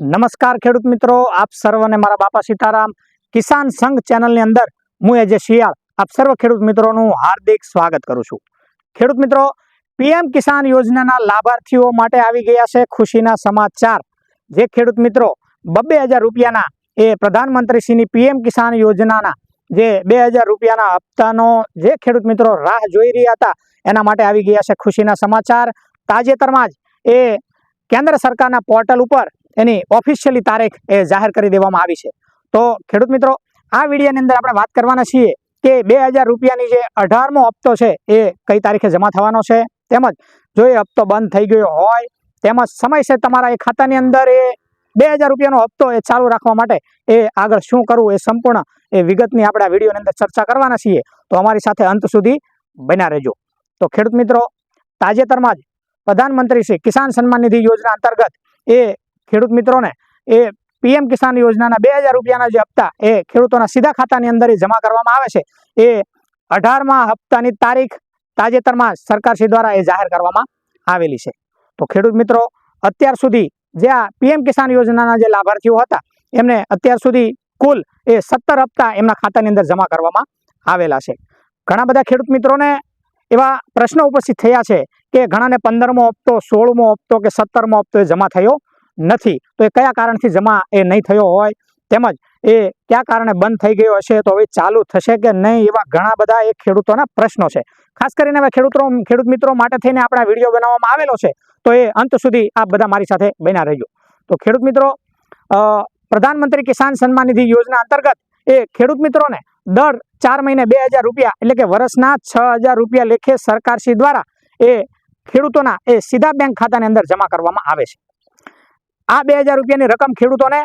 નમસ્કાર ખેડૂત મિત્રો, આપ સર્વને મારા બાપા સીતારામ કિસાન સંઘ ચેનલની અંદર હું એજે શિયાળ, આપ સર્વ ખેડૂત મિત્રોનું હાર્દિક સ્વાગત કરું છું. ખેડૂત મિત્રો, પીએમ કિસાન યોજનાના લાભાર્થીઓ માટે આવી ગયા છે ખુશીના સમાચાર. જે ખેડૂત મિત્રો, બબ્બે હજાર રૂપિયાના એ પ્રધાનમંત્રીશ્રીની પીએમ કિસાન યોજનાના જે બે હજાર રૂપિયાના હપ્તાનો જે ખેડૂત મિત્રો રાહ જોઈ રહ્યા હતા, એના માટે આવી ગયા છે ખુશીના સમાચાર. તાજેતરમાં જ એ કેન્દ્ર સરકારના પોર્ટલ ઉપર એની ઓફિશિયલી તારીખ એ જાહેર કરી દેવામાં આવી છે. તો ખેડૂત મિત્રો, આ વિડીયોની અંદર આપણે વાત કરવાના છીએ કે બે રૂપિયાની જે અઢારમો હપ્તો છે એ કઈ તારીખે જમા થવાનો છે. તેમજ જો એ હપ્તો બંધ થઈ ગયો હોય, તેમજ સમયસર તમારા એ ખાતાની અંદર એ બે હજાર રૂપિયાનો હપ્તો એ ચાલુ રાખવા માટે એ આગળ શું કરવું એ સંપૂર્ણ એ વિગતની આપણે આ વિડીયોની અંદર ચર્ચા કરવાના છીએ. તો અમારી સાથે અંત સુધી બન્યા રહેજો. તો ખેડૂત મિત્રો, તાજેતરમાં જ પ્રધાનમંત્રી શ્રી કિસાન સન્માન નિધિ યોજના અંતર્ગત એ ખેડૂત મિત્રોને એ પીએમ કિસાન યોજનાના બે હજાર રૂપિયાના જે હપ્તા એ ખેડૂતોના સીધા ખાતાની અંદર જમા કરવામાં આવે છે. એ અઢારમા હપ્તાની તારીખ તાજેતરમાં સરકારશ્રી દ્વારા એ જાહેર કરવામાં આવેલી છે. તો ખેડૂત મિત્રો, અત્યાર સુધી જે આ પીએમ કિસાન યોજનાના જે લાભાર્થીઓ હતા, એમને અત્યાર સુધી કુલ એ સત્તર હપ્તા એમના ખાતાની અંદર જમા કરવામાં આવેલા છે. ઘણા બધા ખેડૂત મિત્રોને એવા પ્રશ્નો ઉપસ્થિત થયા છે કે ઘણાને પંદરમો હપ્તો, સોળમો હપ્તો કે સત્તરમો હપ્તો જમા થયો નથી. તો એ કયા કારણથી જમા એ નહીં થયો હોય? તેમજ એ કયા કારણે બંધ થઈ ગયો હશે? તો હવે ચાલુ થશે કે નહીં? એવા ઘણા બધા એ ખેડૂતોના પ્રશ્નો છે. ખાસ કરીને હવે ખેડૂતો ખેડૂત મિત્રો માટે થઈને આપણા વીડિયો બનાવવામાં આવેલો છે. તો એ અંત સુધી આપ બધા મારી સાથે બન્યા રહેજો. તો ખેડૂત મિત્રો પ્રધાનમંત્રી કિસાન સન્માન નિધિ યોજના અંતર્ગત એ ખેડૂત મિત્રોને દર ચાર મહિને બે હજાર રૂપિયા એટલે કે વર્ષના છ હજાર રૂપિયા લેખે સરકારશ્રી દ્વારા એ ખેડૂતોના એ સીધા બેંક ખાતાની અંદર જમા કરવામાં આવે છે. આ બે હજાર રૂપિયાની રકમ ખેડૂતોને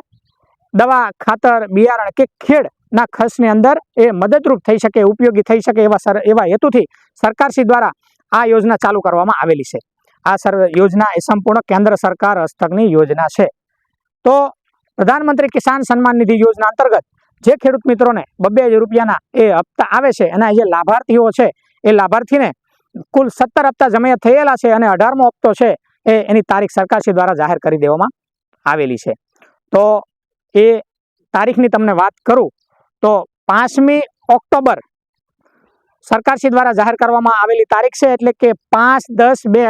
દવા, ખાતર, બિયારણ કે ખેડના ખર્ચની અંદર એ મદદરૂપ થઈ શકે, ઉપયોગી થઈ શકે એવા એવા હેતુથી સરકારશ્રી દ્વારા આ યોજના ચાલુ કરવામાં આવેલી છે. આ સર, યોજના એ સંપૂર્ણ કેન્દ્ર સરકાર હસ્તકની યોજના છે. તો પ્રધાનમંત્રી કિસાન સન્માન નિધિ યોજના અંતર્ગત જે ખેડૂત મિત્રોને બબ્બે હજાર રૂપિયાના એ હપ્તા આવે છે, એના જે લાભાર્થીઓ છે, એ લાભાર્થીને કુલ સત્તર હપ્તા જમા થયેલા છે અને અઢારમો હપ્તો છે એ એની તારીખ સરકારશ્રી દ્વારા જાહેર કરી દેવામાં આવેલી છે. તો એ તારીખની તમને વાત કરું, તો પાંચમી ઓક્ટોબર સરકારશ્રી દ્વારા જાહેર કરવામાં આવેલી તારીખ છે એટલે કે પાંચ દસ બે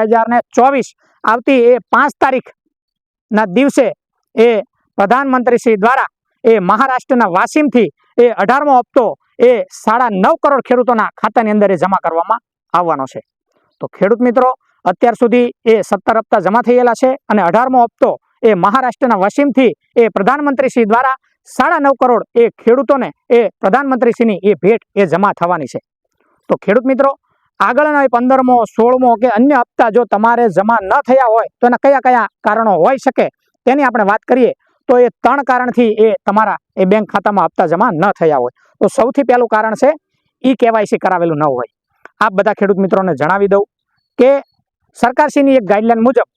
ચોવીસ આવતી એ પાંચ તારીખના દિવસે એ પ્રધાનમંત્રીશ્રી દ્વારા એ મહારાષ્ટ્રના વાસીમથી એ અઢારમો હપ્તો એ સાડા નવ કરોડ ખેડૂતોના ખાતાની અંદર એ જમા કરવામાં આવવાનો છે. તો ખેડૂત મિત્રો, અત્યાર સુધી એ સત્તર હપ્તા જમા થયેલા છે અને અઢારમો હપ્તો એ મહારાષ્ટ્રના વસીમથી એ પ્રધાનમંત્રીશ્રી દ્વારા સાડા નવ કરોડ એ ખેડૂતોને એ પ્રધાનમંત્રીશ્રીની એ ભેટ એ જમા થવાની છે. તો ખેડૂત મિત્રો, આગળના પંદરમો, સોળમો કે અન્ય હપ્તા જો તમારે જમા ન થયા હોય, તો એના કયા કયા કારણો હોઈ શકે તેની આપણે વાત કરીએ, તો એ ત્રણ કારણથી એ તમારા એ બેંક ખાતામાં હપ્તા જમા ન થયા હોય. તો સૌથી પહેલું કારણ છે, ઈ કેવાયસી કરાવેલું ન હોય. આપ બધા ખેડૂત મિત્રોને જણાવી દઉં કે સરકારશ્રીની એક ગાઈડલાઈન મુજબ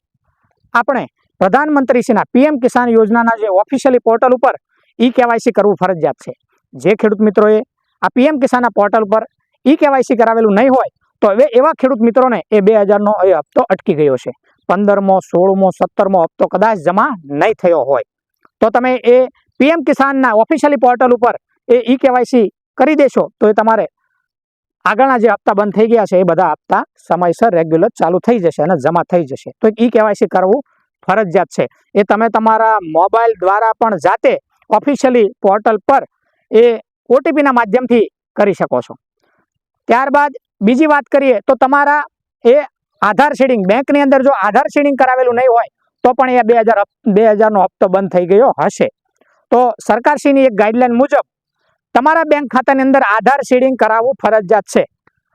આપણે પ્રધાનમંત્રીશ્રીના પીએમ કિસાન યોજનાના જે ઓફિશિયલી પોર્ટલ ઉપર ઈ કેવાયસી કરવું ફરજિયાત છે. જે ખેડૂત મિત્રોએ આ પીએમ કિસાનના પોર્ટલ પર ઈ કેવાયસી કરાવેલું નહીં હોય, તો હવે એવા ખેડૂત મિત્રોને એ બે હજારનો એ હપ્તો અટકી ગયો છે. પંદરમો, સોળમો, સત્તરમો હપ્તો કદાચ જમા નહીં થયો હોય. તો તમે એ પીએમ કિસાનના ઓફિશિયલી પોર્ટલ ઉપર એ ઈ કેવાયસી કરી દેશો, તો એ તમારે આગળના જે હપ્તા બંધ થઈ ગયા છે, એ બધા હપ્તા સમયસર રેગ્યુલર ચાલુ થઈ જશે અને જમા થઈ જશે. તો ઈ કેવાયસી કરવું ફરજિયાત છે. એ તમે તમારા મોબાઈલ દ્વારા પણ જાતે ઓફિશિયલી પોર્ટલ પર એ ઓટીપીના માધ્યમથી કરી શકો છો. ત્યારબાદ બીજી વાત કરીએ તો તમારા એ આધાર શેડિંગ, બેંકની અંદર જો આધાર શેડિંગ કરાવેલું નહીં હોય, તો પણ એ બે હજાર બે હજારનો હપ્તો બંધ થઈ ગયો હશે. તો સરકારશ્રીની એક ગાઈડલાઈન મુજબ તમારા બેંક ખાતાની અંદર આધાર શેડિંગ કરાવવું ફરજિયાત છે.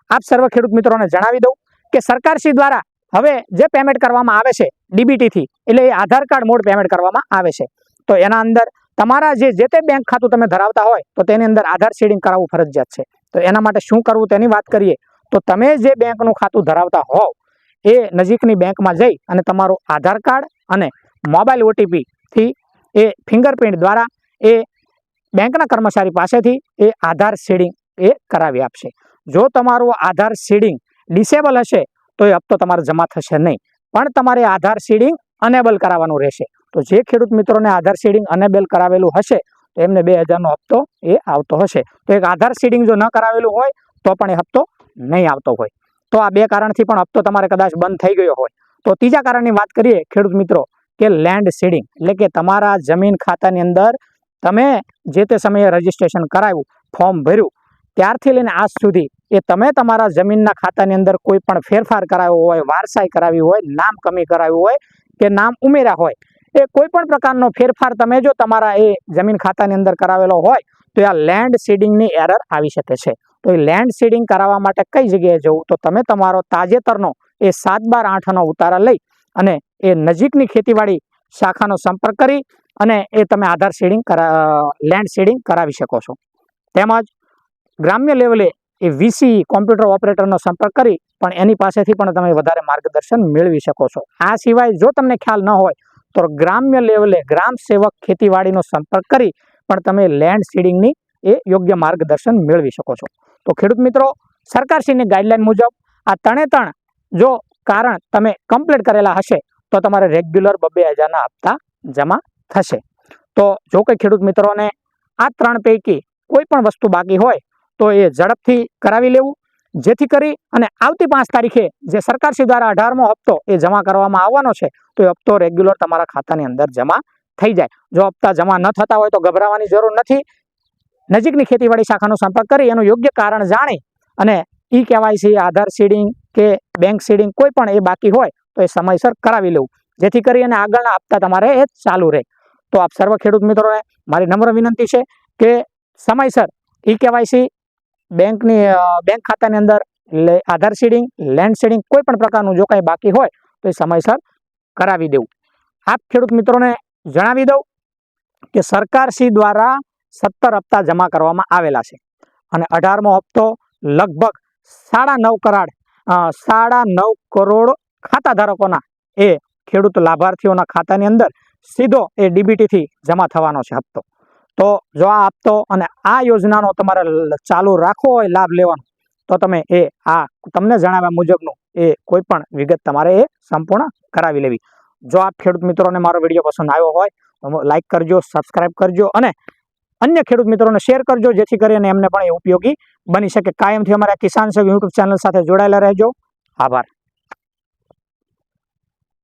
આપ સર્વ ખેડૂત મિત્રોને જણાવી દઉં કે સરકારશ્રી દ્વારા હવે જે પેમેન્ટ કરવામાં આવે છે ડીબીટીથી એટલે એ આધાર કાર્ડ મોડ પેમેન્ટ કરવામાં આવે છે. તો એના અંદર તમારા જે જે તે બેંક ખાતું તમે ધરાવતા હોય, તો તેની અંદર આધાર શેડિંગ કરાવવું ફરજિયાત છે. તો એના માટે શું કરવું તેની વાત કરીએ. તો તમે જે બેંકનું ખાતું ધરાવતા હોવ, એ નજીકની બેંકમાં જઈ અને તમારું આધાર કાર્ડ અને મોબાઈલ ઓટીપીથી એ ફિંગરપ્રિન્ટ દ્વારા એ બેંકના કર્મચારી પાસેથી એ આધાર શેડિંગ એ કરાવી આપશે. જો તમારું આધાર શેડિંગ ડિસેબલ હશે તો એ હપ્તો તમારે જમા થશે નહીં. પણ તમારે આધાર સીડિંગ અનેબલ કરાવવાનું રહેશે. તો જે ખેડૂત મિત્રોને આધાર સીડિંગ અનેબલ કરાવેલું હશે, તો એમને બે હજારનો હપ્તો એ આવતો હશે. તો એક આધાર સીડિંગ જો ન કરાવેલું હોય, તો પણ એ હપ્તો નહીં આવતો હોય. તો આ બે કારણથી પણ હપ્તો તમારે કદાચ બંધ થઈ ગયો હોય. તો ત્રીજા કારણની વાત કરીએ, ખેડૂત મિત્રો, કે લેન્ડ સીડિંગ એટલે કે તમારા જમીન ખાતાની અંદર તમે જે તે સમયે રજીસ્ટ્રેશન કરાવ્યું ફોર્મ ભર્યું ત્યારથી લઈને આજ સુધી એ તમે તમારા જમીનના ખાતાની અંદર કોઈ પણ ફેરફાર કરાવ્યો હોય, વારસાઈ કરાવી હોય, નામ કમી કરાવ્યું હોય કે નામ ઉમેર્યા હોય, એ કોઈ પણ પ્રકારનો ફેરફાર તમે જો તમારા એ જમીન ખાતાની અંદર કરાવેલો હોય, તો આ લેન્ડ સીડિંગની એરર આવી શકે છે. તો એ લેન્ડ સીડિંગ કરાવવા માટે કઈ જગ્યાએ જવું? તો તમે તમારો તાજેતરનો એ સાત બાર આઠનો ઉતારા લઈ અને એ નજીકની ખેતીવાડી શાખાનો સંપર્ક કરી અને એ તમે આધાર કરા લેન્ડ સીડિંગ કરાવી શકો છો. તેમજ ગ્રામ્ય લેવલે એ વીસી કોમ્પ્યુટર ઓપરેટરનો સંપર્ક કરી પણ એની પાસેથી પણ તમે વધારે માર્ગદર્શન મેળવી શકો છો. આ સિવાય જો તમને ખ્યાલ ન હોય, તો ગ્રામ્ય લેવલે ગ્રામ સેવક ખેતીવાડીનો સંપર્ક કરી પણ તમે લેન્ડ સીડિંગની એ યોગ્ય માર્ગદર્શન મેળવી શકો છો. તો ખેડૂત મિત્રો, સરકારશ્રીની ગાઈડલાઈન મુજબ આ ત્રણે ત્રણ જો કારણ તમે કમ્પ્લીટ કરેલા હશે, તો તમારે રેગ્યુલર બબે હજારના હપ્તા જમા થશે. તો જો કોઈ ખેડૂત મિત્રોને આ ત્રણ પૈકી કોઈ પણ વસ્તુ બાકી હોય તો એ ઝડપથી કરાવી લેવું. જેથી કરી અને આવતી પાંચ તારીખે જે સરકારશ્રી દ્વારા અઢારમો હપ્તો એ જમા કરવામાં આવવાનો છે, તો એ હપ્તો રેગ્યુલર તમારા ખાતાની અંદર જમા થઈ જાય. જો હપ્તા જમા ન થતા હોય તો ગભરાવાની જરૂર નથી. નજીકની ખેતીવાડી શાખાનો સંપર્ક કરી એનું યોગ્ય કારણ જાણી અને ઈ કેવાયસી, આધાર સીડિંગ કે બેંક સીડિંગ કોઈ પણ એ બાકી હોય તો એ સમયસર કરાવી લેવું. જેથી કરી અને આગળના હપ્તા તમારે એ ચાલુ રહે. તો આપ સર્વ ખેડૂત મિત્રોને મારી નમ્ર વિનંતી છે કે સમયસર ઈ કેવાયસી બેંકની બેંક ખાતાની અંદર આધાર સીડિંગ, લેન્ડ સીડિંગ કોઈ પણ પ્રકારનું જો કાંઈ બાકી હોય, તો એ સમયસર કરાવી દેવું. આપ ખેડૂત મિત્રોને જણાવી દઉં કે સરકારશ્રી દ્વારા સત્તર હપ્તા જમા કરવામાં આવેલા છે અને અઢારમો હપ્તો લગભગ સાડા નવ કરાડ સાડા નવ કરોડ ખાતા ધારકોના એ ખેડૂત લાભાર્થીઓના ખાતાની અંદર સીધો એ ડીબીટીથી જમા થવાનો છે હપ્તો. તો જો આ આપતો અને આ યોજનાનો તમારે ચાલુ રાખવો હોય, લાભ લેવાનો, તો તમે એ, આ તમને જણાવ્યા મુજબનું એ કોઈ પણ વિગત તમારે એ સંપૂર્ણ કરાવી લેવી. જો આપ ખેડૂત મિત્રોને મારો વીડિયો પસંદ આવ્યો હોય, તો લાઈક કરજો, સબસ્ક્રાઇબ કરજો અને અન્ય ખેડૂત મિત્રોને શેર કરજો, જેથી કરીને એમને પણ એ ઉપયોગી બની શકે. કાયમથી અમારા કિસાન સગ યુટ્યુબ ચેનલ સાથે જોડાયેલા રહેજો. આભાર.